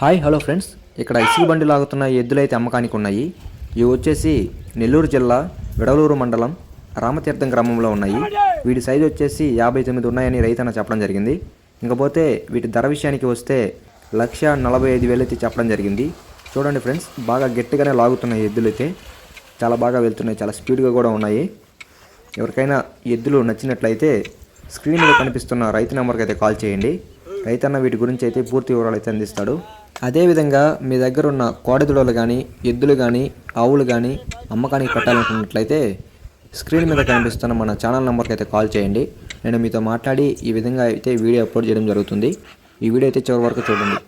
Hi hello friends. ఇక్కడ ఇసుక బండి లాగుతున్న ఎద్దులైతే ఎద్దులు అయితే అమ్మకానికి ఉన్నాయి. ఇవి వచ్చేసి నెల్లూరు జిల్లా విడవలూరు మండలం రామతీర్థం గ్రామంలో ఉన్నాయి. వీటి సైజు వచ్చేసి యాభై తొమ్మిది ఉన్నాయని రైతన్న చెప్పడం జరిగింది. ఇంకపోతే వీటి ధర విషయానికి వస్తే లక్ష నలభై ఐదు వేలు అయితే చెప్పడం జరిగింది. చూడండి ఫ్రెండ్స్ బాగా గట్టిగానే లాగుతున్నాయి ఎద్దులు అయితే చాలా బాగా వెళ్తున్నాయి. చాలా స్పీడ్గా కూడా ఉన్నాయి. ఎవరికైనా ఎద్దులు నచ్చినట్లయితే స్క్రీన్ మీద కనిపిస్తున్న రైతు నెంబర్కి అయితే కాల్ చేయండి. రైతన్న వీటి గురించి అయితే పూర్తి వివరాలు అయితే అందిస్తాడు. అదేవిధంగా మీ దగ్గర ఉన్న కోడెదూడలు కానీ ఎద్దులు కానీ ఆవులు కానీ అమ్మకానికి పెట్టాలనుకున్నట్లయితే స్క్రీన్ మీద కనిపిస్తున్న మన ఛానల్ నెంబర్కి అయితే కాల్ చేయండి. నేను మీతో మాట్లాడి ఈ విధంగా అయితే వీడియో అప్లోడ్ చేయడం జరుగుతుంది. ఈ వీడియో అయితే చివరి వరకు చూడండి.